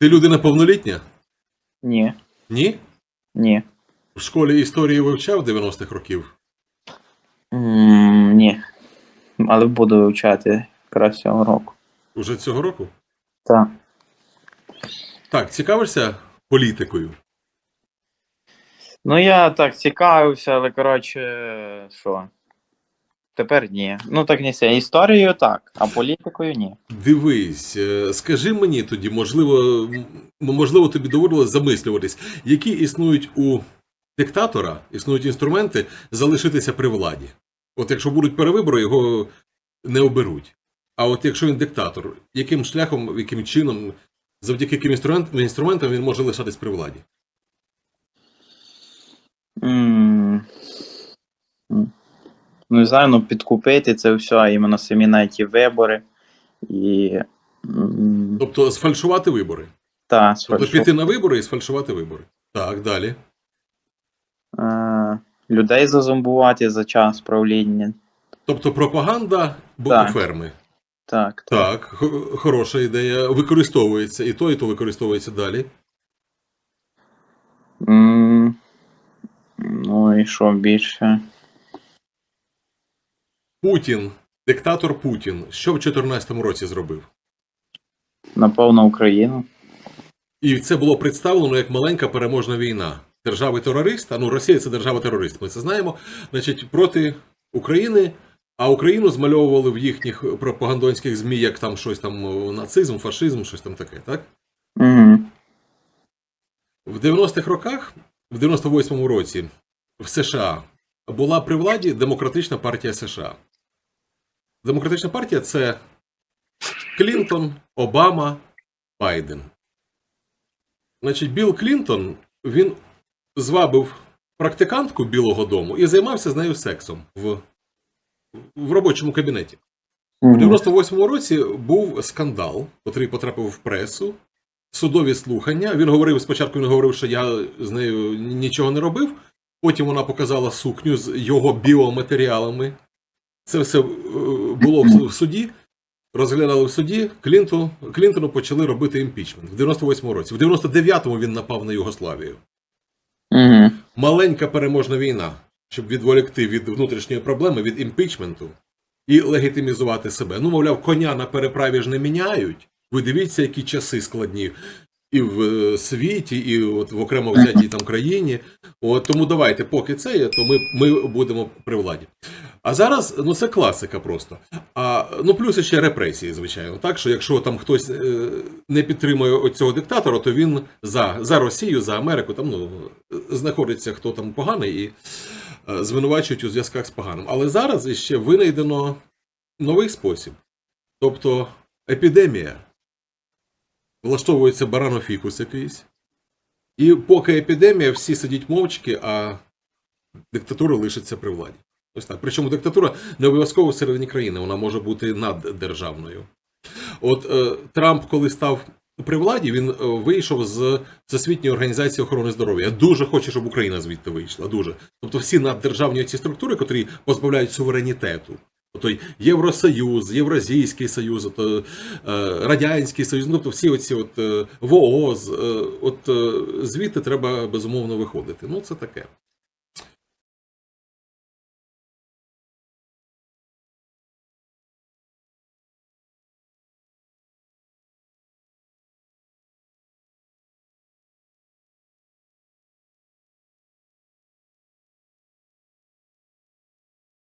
Ти людина повнолітня? Ні. Ні? Ні. В школі історії вивчав 90-х років. М, Ні. Але буду вивчати якраз цього року. Уже цього року? Так. Так, цікавишся політикою? Ну я так цікавився, але коротше, що? Тепер ні. Ну так не все. Історією так, а політикою ні. Дивись, е, скажи мені тоді, можливо, можливо, тобі доводилось замислюватись, які існують у диктатора, існують інструменти залишитися при владі. От якщо будуть перевибори, його не оберуть. А от якщо він диктатор, яким шляхом, яким чином, завдяки яким інструмент- інструментам він може лишатись при владі? М. Ну, не знаю, ну підкупити це все, а іменно самі ті вибори. І. Тобто сфальшувати вибори. Та, Тобто сфальшу- піти на вибори і сфальшувати вибори. Так, далі. Е, людей зазомбувати за час правління. Тобто пропаганда Так. ферми. Так, Так, хо- хороша ідея. Використовується і то, і то використовується далі. М, Ну і що більше? Путін, диктатор Путін, що в 2014 році зробив? Напав на Україну. І це було представлено як маленька переможна війна держави терориста. Ну, Росія це держава терорист. Ми це знаємо. Значить, проти України. А Україну змальовували в їхніх пропагандонських ЗМІ, як там щось там нацизм, фашизм, щось там таке, так? Угу. В 90-х роках, в 98-му році, в США була при владі Демократична партія США. Демократична партія це Клінтон, Обама, Байден. Значить, Білл Клінтон він звабив практикантку Білого Дому і займався з нею сексом в, в робочому кабінеті. У 98-му році був скандал, який потрапив в пресу, судові слухання. Він говорив спочатку, він говорив, що я з нею нічого не робив. Потім вона показала сукню з його біоматеріалами. Це все е, було в суді. Розглядали в суді. Клінтону, Клінтону почали робити імпічмент в 98-му році. В 99-му він напав на Югославію. Угу. Маленька переможна війна, щоб відволікти від внутрішньої проблеми, від імпічменту і легітимізувати себе. Ну, мовляв, коня на переправі ж не міняють. Ви дивіться, які часи складні і в е, світі, і от в окремо взятій там країні. От тому давайте, поки це є, то ми, ми будемо при владі. А зараз ну це класика просто. А ну плюс ще репресії, звичайно. Так що якщо там хтось е, не підтримує цього диктатора, то він за, за Росію, за Америку там ну знаходиться хто там поганий і е, звинувачують у зв'язках з поганим. Але зараз ще винайдено новий спосіб. Тобто епідемія. Влаштовується баранофікус якийсь. І поки епідемія, всі сидять мовчки, а диктатура лишиться при владі. Ось так. Причому диктатура не обов'язково всередині країни, вона може бути наддержавною. От е, Трамп, коли став при владі, він е, вийшов з Всесвітньої організації охорони здоров'я. Я дуже хочу, щоб Україна звідти вийшла. Дуже. Тобто всі наддержавні ці структури, котрі позбавляють суверенітету. Тобто Євросоюз, Євразійський Союз, от, е, Радянський Союз, ну то всі оці от е, ВООЗ, е, от звідти треба безумовно виходити. Ну це таке.